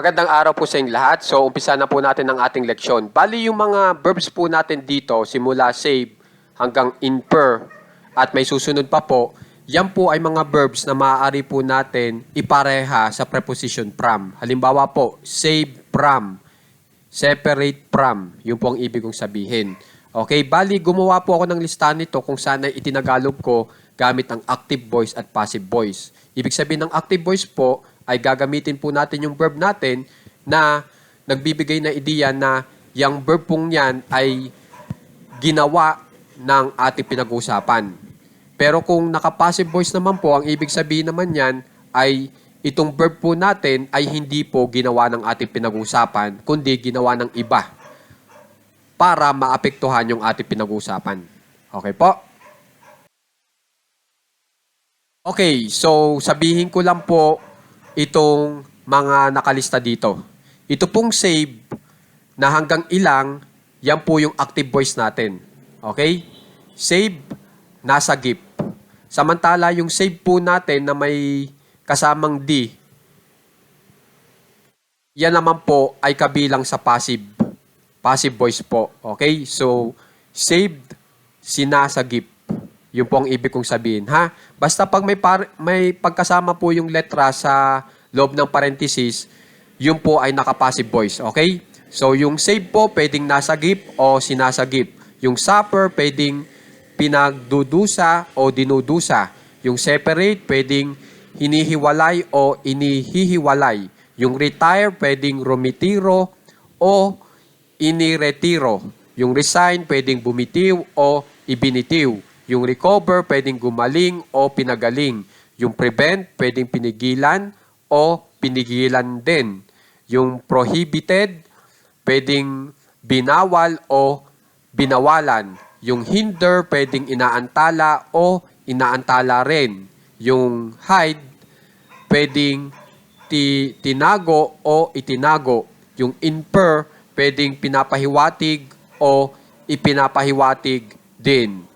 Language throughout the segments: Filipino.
Magandang araw po sa inyong lahat. So, umpisa na po natin ang ating leksyon. Bali, yung mga verbs po natin dito, simula save hanggang infer at may susunod pa po, yan po ay mga verbs na maaari po natin ipareha sa preposition from. Halimbawa po, save from, separate from. Yun po ang ibig kong sabihin. Okay, bali, gumawa po ako ng listahan nito kung saan ay itinagalog ko gamit ang active voice at passive voice. Ibig sabihin ng active voice po ay gagamitin po natin yung verb natin na nagbibigay na ideya na yung verb pong yan ay ginawa ng ating pinag-uusapan. Pero kung naka-passive voice naman po, ang ibig sabihin naman yan ay itong verb po natin ay hindi po ginawa ng ating pinag-uusapan, kundi ginawa ng iba para maapektuhan yung ating pinag-uusapan. Okay po? Okay, so sabihin ko lang po itong mga nakalista dito. Ito pong save na hanggang ilang, yan po yung active voice natin. Okay? Save, nasa GIF. Samantala, yung save po natin na may kasamang D, yan naman po ay kabilang sa passive. Passive voice po. Okay? So, saved, sinasagip. Yun po ang ibig kong sabihin. Ha? Basta pag may, par- may pagkasama po yung letra sa loob ng parenthesis, yun po ay naka-passive voice. Okay? So, yung save po, pwedeng nasagip o sinasagip. Yung suffer, pwedeng pinagdudusa o dinudusa. Yung separate, pwedeng hinihiwalay o inihihiwalay. Yung retire, pwedeng rumitiro o iniretiro. Yung resign, pwedeng bumitiw o ibinitiw. Yung recover, pwedeng gumaling o pinagaling. Yung prevent, pwedeng pinigilan o pinigilan din. Yung prohibited, pwedeng binawal o binawalan. Yung hinder, pwedeng inaantala o inaantala rin. Yung hide, pwedeng ti, tinago o itinago. Yung infer, pwedeng pinapahiwatig o ipinapahiwatig din.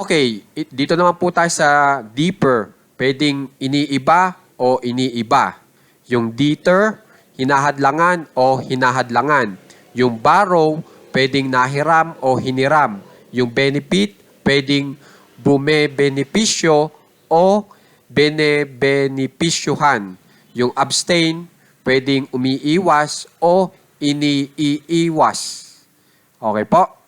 Okay, it- dito naman po tayo sa deeper. Pwedeng iniiba o iniiba. Yung deter, hinahadlangan o hinahadlangan. Yung borrow, pwedeng nahiram o hiniram. Yung benefit, pwedeng bume-benepisyo o bene-benepisyuhan. Yung abstain, pwedeng umiiwas o iniiiwas. Okay po?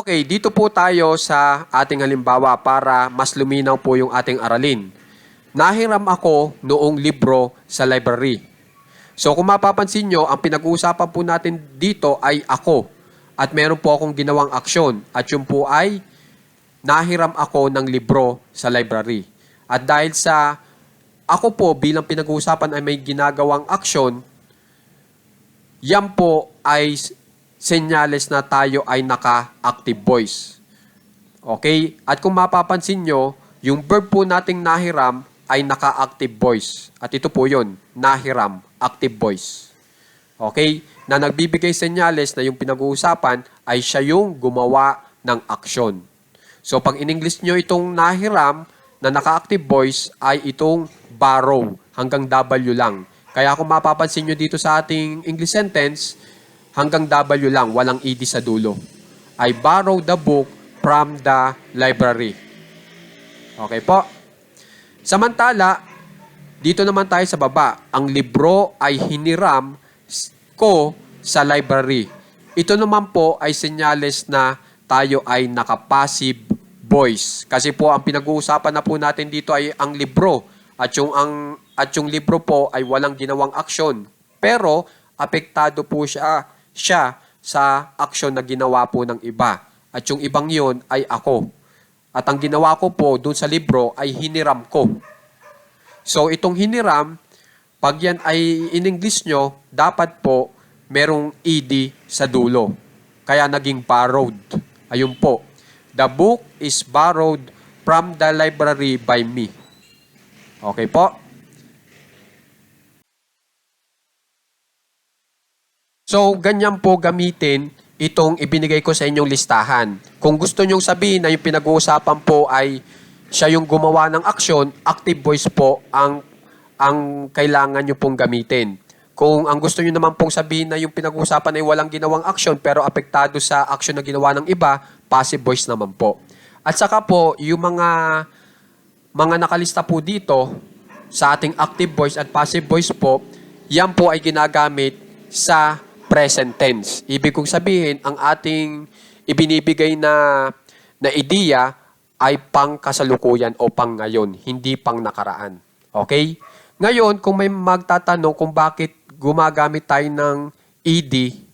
Okay, dito po tayo sa ating halimbawa para mas luminaw po yung ating aralin. Nahiram ako noong libro sa library. So kung mapapansin nyo, ang pinag-uusapan po natin dito ay ako. At meron po akong ginawang aksyon. At yun po ay nahiram ako ng libro sa library. At dahil sa ako po bilang pinag-uusapan ay may ginagawang aksyon, yan po ay senyales na tayo ay naka-active voice. Okay? At kung mapapansin nyo, yung verb po nating nahiram ay naka-active voice. At ito po yon nahiram, active voice. Okay? Na nagbibigay senyales na yung pinag-uusapan ay siya yung gumawa ng aksyon. So pag in-English nyo itong nahiram na naka-active voice ay itong borrow hanggang W lang. Kaya kung mapapansin nyo dito sa ating English sentence, hanggang W lang, walang ED sa dulo. I borrow the book from the library. Okay po? Samantala, dito naman tayo sa baba. Ang libro ay hiniram ko sa library. Ito naman po ay senyales na tayo ay naka-passive voice. Kasi po ang pinag-uusapan na po natin dito ay ang libro. At yung, ang, at yung libro po ay walang ginawang aksyon. Pero apektado po siya, siya sa aksyon na ginawa po ng iba. At yung ibang yon ay ako. At ang ginawa ko po dun sa libro ay hiniram ko. So itong hiniram, pag yan ay in English nyo, dapat po merong ED sa dulo. Kaya naging borrowed. Ayun po. The book is borrowed from the library by me. Okay po? So, ganyan po gamitin itong ibinigay ko sa inyong listahan. Kung gusto nyong sabihin na yung pinag-uusapan po ay siya yung gumawa ng aksyon, active voice po ang ang kailangan nyo pong gamitin. Kung ang gusto nyo naman pong sabihin na yung pinag-uusapan ay walang ginawang aksyon pero apektado sa aksyon na ginawa ng iba, passive voice naman po. At saka po, yung mga mga nakalista po dito sa ating active voice at passive voice po, yan po ay ginagamit sa present tense. Ibig kong sabihin, ang ating ibinibigay na na ideya ay pang kasalukuyan o pang ngayon, hindi pang nakaraan. Okay? Ngayon, kung may magtatanong kung bakit gumagamit tayo ng ED,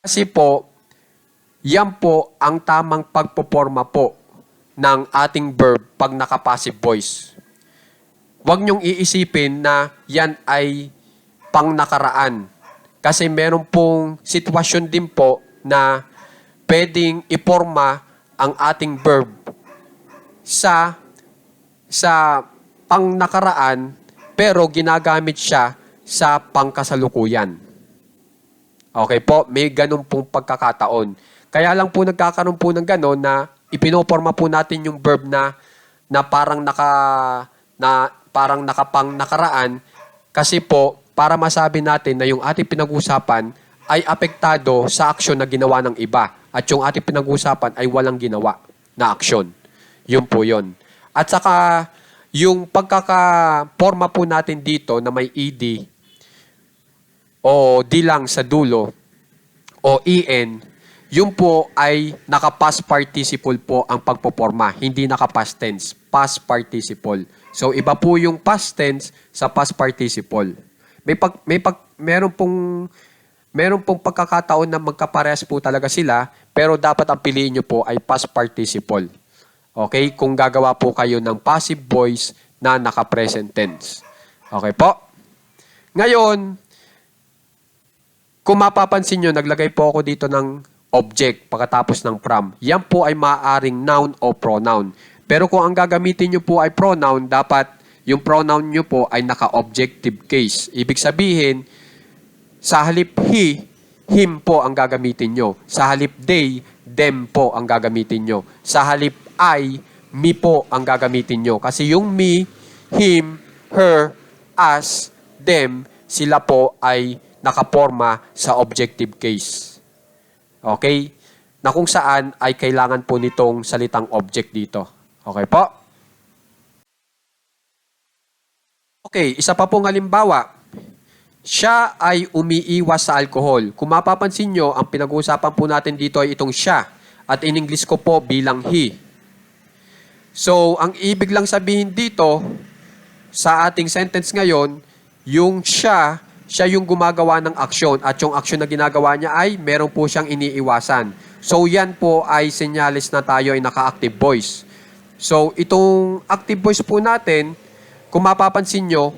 kasi po, yan po ang tamang pagpoporma po ng ating verb pag naka-passive voice. Huwag niyong iisipin na yan ay pang nakaraan. Kasi meron pong sitwasyon din po na pwedeng iporma ang ating verb sa sa pang nakaraan pero ginagamit siya sa pangkasalukuyan. Okay po, may ganun pong pagkakataon. Kaya lang po nagkakaroon po ng ganun na ipinoporma po natin yung verb na na parang naka na parang nakapang nakaraan kasi po para masabi natin na yung ating pinag-usapan ay apektado sa aksyon na ginawa ng iba at yung ating pinag-usapan ay walang ginawa na aksyon. Yun po yun. At saka yung pagkakaporma po natin dito na may ED o di lang sa dulo o EN, yun po ay naka-past participle po ang pagpoporma, hindi naka-past tense, past participle. So iba po yung past tense sa past participle. May pag may pag meron pong meron pong pagkakataon na magkaparehas po talaga sila, pero dapat ang piliin nyo po ay past participle. Okay? Kung gagawa po kayo ng passive voice na naka-present tense. Okay po? Ngayon, kung mapapansin nyo, naglagay po ako dito ng object pagkatapos ng from. Yan po ay maaaring noun o pronoun. Pero kung ang gagamitin nyo po ay pronoun, dapat yung pronoun nyo po ay naka-objective case. Ibig sabihin, sa halip he, him po ang gagamitin nyo. Sa halip they, them po ang gagamitin nyo. Sa halip I, me po ang gagamitin nyo. Kasi yung me, him, her, us, them, sila po ay nakaporma sa objective case. Okay? Na kung saan ay kailangan po nitong salitang object dito. Okay po? Okay, isa pa pong halimbawa. Siya ay umiiwas sa alkohol. Kung mapapansin nyo, ang pinag-uusapan po natin dito ay itong siya. At in English ko po bilang he. So, ang ibig lang sabihin dito, sa ating sentence ngayon, yung siya, siya yung gumagawa ng aksyon at yung aksyon na ginagawa niya ay meron po siyang iniiwasan. So, yan po ay senyalis na tayo ay naka-active voice. So, itong active voice po natin, kung mapapansin nyo,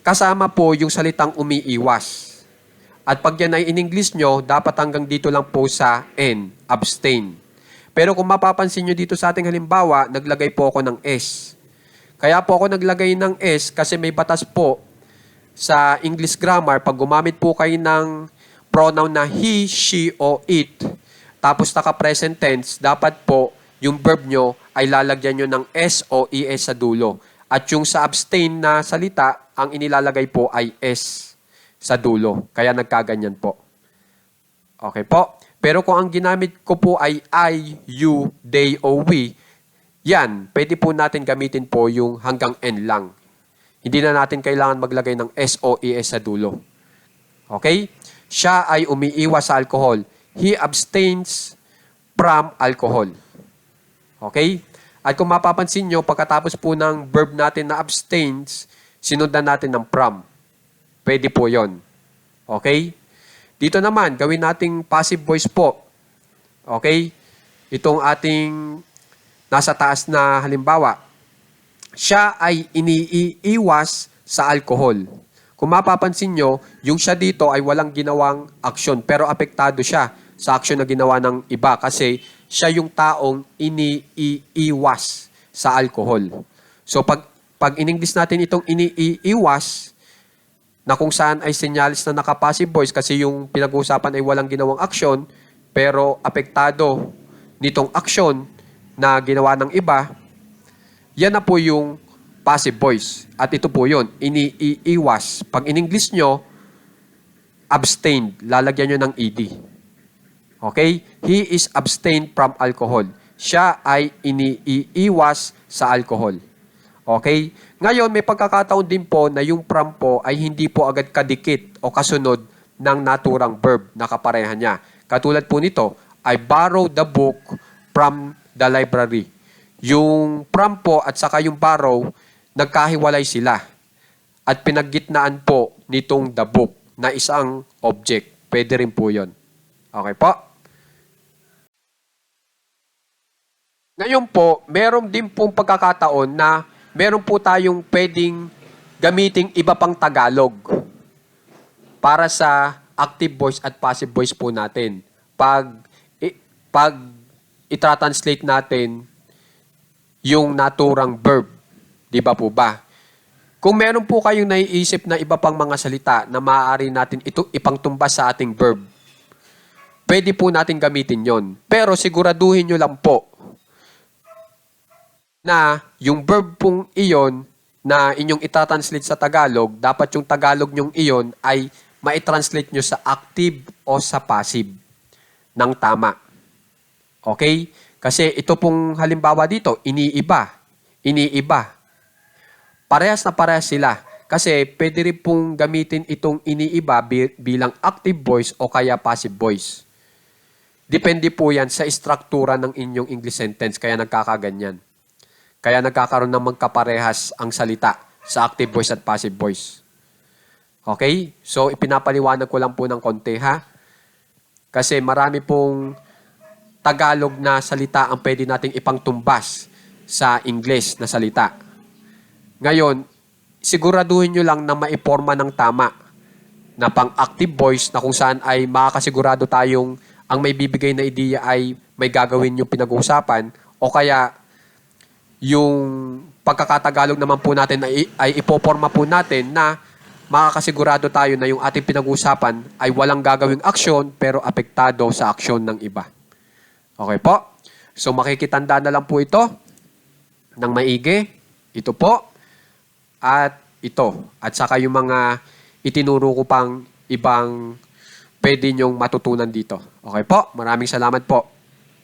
kasama po yung salitang umiiwas. At pag yan ay in English nyo, dapat hanggang dito lang po sa N, abstain. Pero kung mapapansin nyo dito sa ating halimbawa, naglagay po ako ng S. Kaya po ako naglagay ng S kasi may batas po sa English grammar, pag gumamit po kayo ng pronoun na he, she, o it, tapos naka-present tense, dapat po yung verb nyo ay lalagyan nyo ng S o ES sa dulo. At yung sa abstain na salita, ang inilalagay po ay S sa dulo. Kaya nagkaganyan po. Okay po? Pero kung ang ginamit ko po ay I, you, they, o we, yan, pwede po natin gamitin po yung hanggang N lang. Hindi na natin kailangan maglagay ng S o ES sa dulo. Okay? Siya ay umiiwas sa alcohol. He abstains from alcohol. Okay? At kung mapapansin nyo, pagkatapos po ng verb natin na abstains, sinundan natin ng from. Pwede po yon. Okay? Dito naman, gawin nating passive voice po. Okay? Itong ating nasa taas na halimbawa. Siya ay iniiwas sa alcohol. Kung mapapansin nyo, yung siya dito ay walang ginawang aksyon, pero apektado siya sa aksyon na ginawa ng iba kasi siya yung taong iniiwas sa alcohol. So pag pag in-English natin itong iniiwas na kung saan ay senyalis na naka-passive voice kasi yung pinag-uusapan ay walang ginawang aksyon pero apektado nitong aksyon na ginawa ng iba, yan na po yung passive voice. At ito po yun, iniiwas. Pag in English nyo, abstained, lalagyan nyo ng ed. Okay? He is abstained from alcohol. Siya ay iniiwas sa alcohol. Okay? Ngayon, may pagkakataon din po na yung from po ay hindi po agad kadikit o kasunod ng naturang verb na kapareha niya. Katulad po nito, I borrow the book from the library. Yung from po at saka yung borrow, nagkahiwalay sila. At pinaggitnaan po nitong the book na isang object. Pwede rin po yon. Okay po? Ngayon po, meron din pong pagkakataon na meron po tayong pwedeng gamiting iba pang Tagalog para sa active voice at passive voice po natin. Pag, i, pag itra-translate natin yung naturang verb, di ba po ba? Kung meron po kayong naiisip na iba pang mga salita na maaari natin ito ipangtumbas sa ating verb, pwede po natin gamitin yon. Pero siguraduhin nyo lang po na yung verb pong iyon na inyong itatranslate sa Tagalog, dapat yung Tagalog nyong iyon ay maitranslate nyo sa active o sa passive ng tama. Okay? Kasi ito pong halimbawa dito, iniiba. Iniiba. Parehas na parehas sila. Kasi pwede rin pong gamitin itong iniiba bi- bilang active voice o kaya passive voice. Depende po yan sa struktura ng inyong English sentence, kaya nagkakaganyan. Kaya nagkakaroon ng magkaparehas ang salita sa active voice at passive voice. Okay? So, ipinapaliwanag ko lang po ng konti, ha? Kasi marami pong Tagalog na salita ang pwede nating ipangtumbas sa English na salita. Ngayon, siguraduhin nyo lang na maiporma ng tama na pang-active voice na kung saan ay makakasigurado tayong ang may bibigay na ideya ay may gagawin yung pinag-uusapan o kaya yung pagkakatagalog naman po natin ay, ay ipoporma po natin na makakasigurado tayo na yung ating pinag-uusapan ay walang gagawing aksyon pero apektado sa aksyon ng iba. Okay po? So makikitanda na lang po ito ng maigi. Ito po. At ito. At saka yung mga itinuro ko pang ibang pwede nyong matutunan dito. Okay po? Maraming salamat po.